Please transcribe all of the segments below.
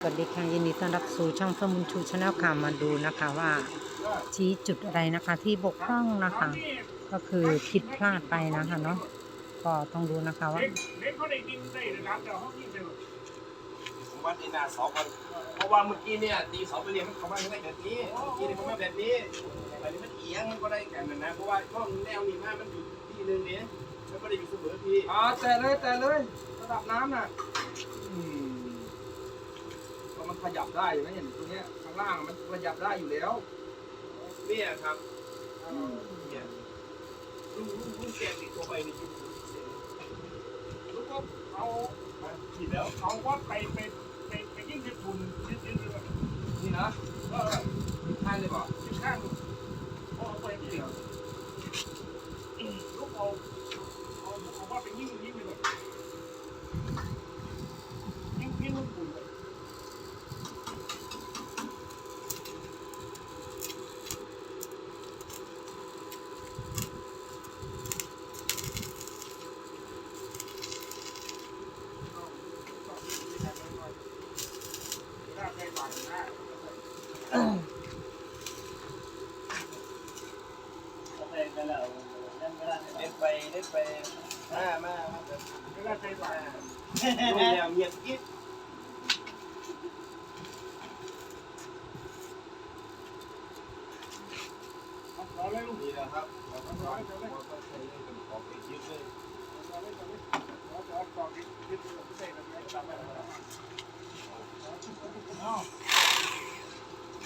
สวัสดีค่ะยินดีต้อนรับสู่ช่องเพิ่มบุญชูชาแนลค่ะมาดูนะคะว่าชี้จุดอะไรนะคะที่บกพร่องนะคะ ก็คือผิดพลาดไปนะคะเนาะก็ต้องดูนะคะว่าเล็กเล็กเขาได้ดินได้นะครับแต่เขาที่เดียวผมวัดในาเสาก่อนเพราะว่าเมื่อกี้เนี่ยตีเสาไปเรียนมันเขามาไม่ได้แบบนี้เมื่อกี้เนี่ยเขามาแบบนี้แบบนี้มันเอียงมันก็ได้กันนะเพราะว่าช่องแนวนี้มากมันอยู่ที่นึงเนี่ยมันไม่ได้อยู่เสมอที่อ๋อแต่เลยแต่เลยระดับน้ำน่ะ ขยับได้อยู่นะเห็นตรงเนี้ยข้างล่างมันขยับได้อยู่แล้ว เนี่ยครับอืมเนี่ยลุงลุงลุงแกงอีกตัวไปนี่อยู่เสียงลูกก็เอาผิดแล้วเอาว่าไปไปไปไปยิ่งที่ทุนยิ่งยิ่งยิ่งนี่นะเออใช่เลยบอกยิ่งข้างเอาไปที่เดียวลูกเอาเอาเอาว่าไปยิ่งยิ่งไปเลยยิ่งยิ่งลูกทุนเลย เล่น ไปเล่นไปมามามาไม่ได้ใช้จ่ายลุงเนี่ยเมียกิ๊ดรอเลยลูกนี่นะครับเราก็ต้อเราก็ใช้เรื่องเป็นของไปยึดเลยรอเลยรอเลยรอจะเอาต่อกินกินพิเศษแบบนี้ตามไปแล้ว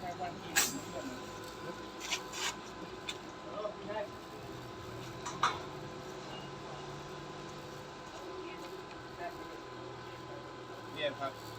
เนี่ยครับ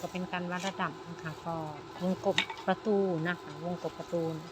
ก็เป็นการวัดระดับนะคะก็วงกบประตูนะคะวงกบประตูนะ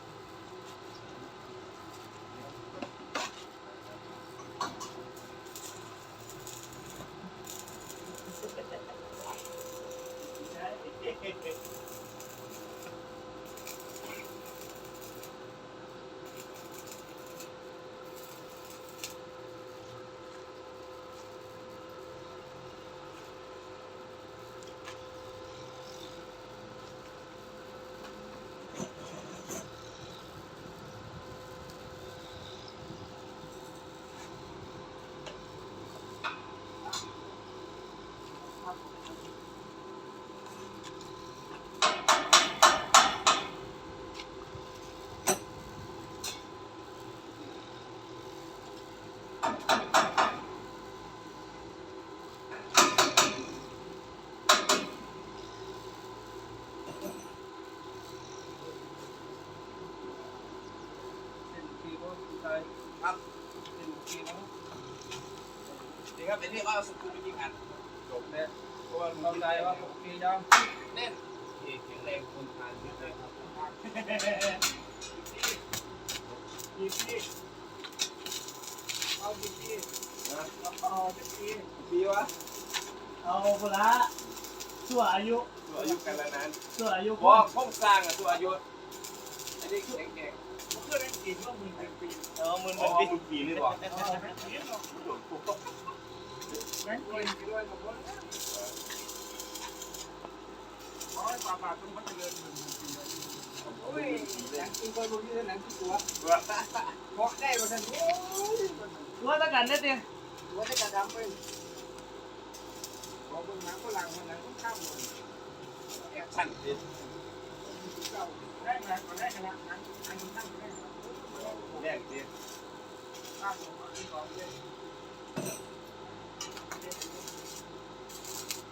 เป็นทีก็ใจ ครับเป็นโอเคนะนี่ ครับเป็นเรียกว่าสกูลจริงๆอันจบเนี่ยเพราะว่าเข้าใจว่าโอเคยังแน่นเอกแข็งแรงคนทานเยอะเลยครับดีดีเอาดีดีนะเอาดีดีดีวะเอาคนละชั่วอายุตัวอายุกันแล้วนั้นชั่วอายุเพราะโครงสร้างอะตัวอายุอันนี้แข็งแกร่งเพื่อนได้กินต้องมีเป็นปีเออมืออ๋มัอนดิมึงปีนี่บอกเออเป็นปีเนาะแบงค์กินด้วยกับคนร้อยบาทบาทต้องพัฒนาเงินปีละโอ้ยหนังกินก็รู้ที่หนังที่ ตัวว่าเพราะได้มาทันโอ้ยว่าตะกันได้เตียตัวได้กระดำไปพอคนน้ำก็ล้างคนนั้นก็ข้ามหมดแอคชั่นดิเก่าได้มาก็ได้ขนาดนั้นแรงจริงเมื่อไหร่วะอย่างมึงก็อย่างนี้มาครับเออมันไม่ ได้ชิดครับผมชิดครับ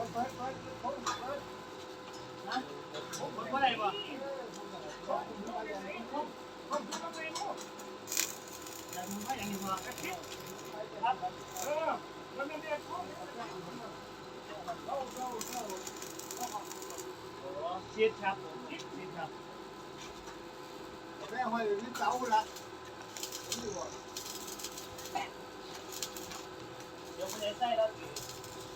แม่ห้อยนี่เจ้าละนี่บ่เดี๋ยวมันจะใส่ แล้ว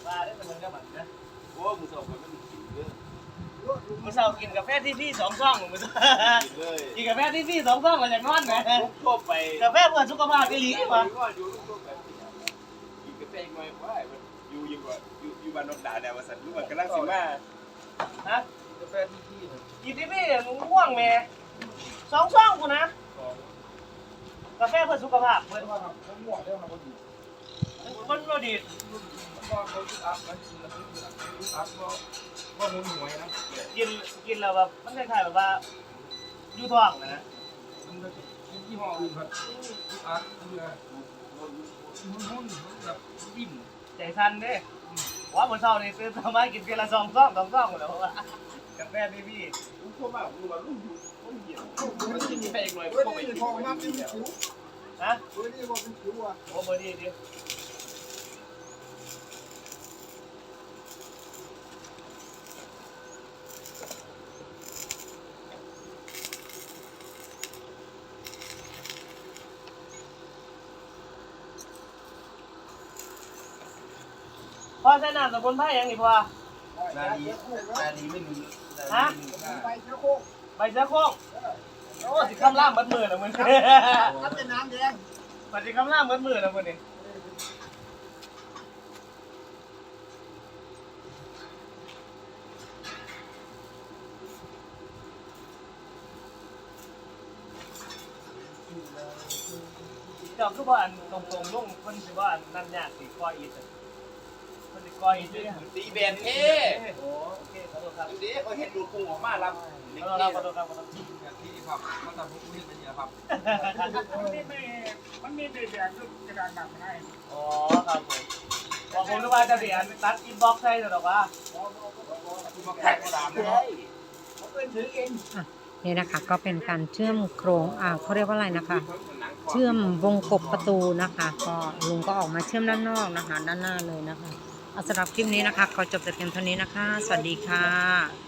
มาได้แต่มันก็เหมือนนะโอ้มึงสอบมันมันกินเยอะ มื่อเช้ากินกาแฟที่พี่สองซ่องมื่อเช้ากินเลยกินกาแฟที่พี่สองซ่องมาจากนอนไหมลุกทั่วไปกาแฟเพื่อสุขภาพอีหลีก็วะอยู่ลุกทั่วไปกินกาแฟอีกหน่อยว่าอยู่อยู่ว่าอยู่อยู่บ้านนกดาแนวว่าสัตว์รู้ว่ากำลังสิมาฮะกาแฟที่พี่เนี่ยกินที่พี่หนูง่วงแม่สองซ่องกูนะกาแฟเพื่อสุขภาพเพื่อนว่าทำเขาหมวดได้ทำเขาดีมันบ่ดี มันก็เขาทุกอัพมันกินแล้วทุกอัพก็ก็มุนหวยนะกินกินแล้วแบบมันคล้ายๆแบบว่าอยู่ท้องนะนะมันจะเป็นยี่ห้ออื่นครับทุกอัพมันจะมุนมุนแบบบิ่มใจสั่นเด้ว่าเมื่อเช้านี่ตื่นทำไมากินเพียงละสองซ่องสองซ่องหมดแล้วว่ากาแฟที่พี่ลุกทั่วมาลุกมาลุกอยู่คนเดียวมันกินกาแฟอีกหน่อยเฮ้ยพวกไปนี่กินของมาเป็นผิวฮะเฮ้ยนี่บ่เป็นผิวอะโอ้บ่ดีดิพ่อ ใช้น้ำสมุนไพรยังนี่พ่อนาดีนาดีไม่มีฮะไปเจ้าโคกใบเสือโคร่งโอ้สิคำล่ามมัดมือนะมึงถ้าเป็นน้ำแดงมันสิคำล่ามมัดมือนะมึงนี่เจ้าคือว่าอันตรงๆลงเพิ่นสิว่าอันนั่นยากสิก้อยอีกอะเพิ่นสิ ก้อยอีกเด้อตีแบนเท่โอ้โอเคขอโทษครับดูดิเขาเห็นดูดพุงออกมาลำขเล็อกโทษครับขอเท่โทษครับขอโทษอย่างที่ครับมันทำพวกนี้เป็นอย่างครับมันมีไม่มันมีแต่แบบกระดานหนักให้อ๋อครับผมบอกผมรู้ว่าจะเสียตัดอินบ็อกซ์ให้หรือมาแข่ามนะครับเขาเป็นถือเองนี่นะคะก็เป็นการเชื่อมโครงอ่าเขาเรียกว่าอะไรนะคะ เชื่อมวงกบประตูนะคะ ก็ลุงก็ออกมาเชื่อมด้านนอกนะคะ ด้านหน้าเลยนะคะ สำหรับคลิปนี้นะคะ ขอจบแต่เพียงเท่านี้นะคะ สวัสดีค่ะ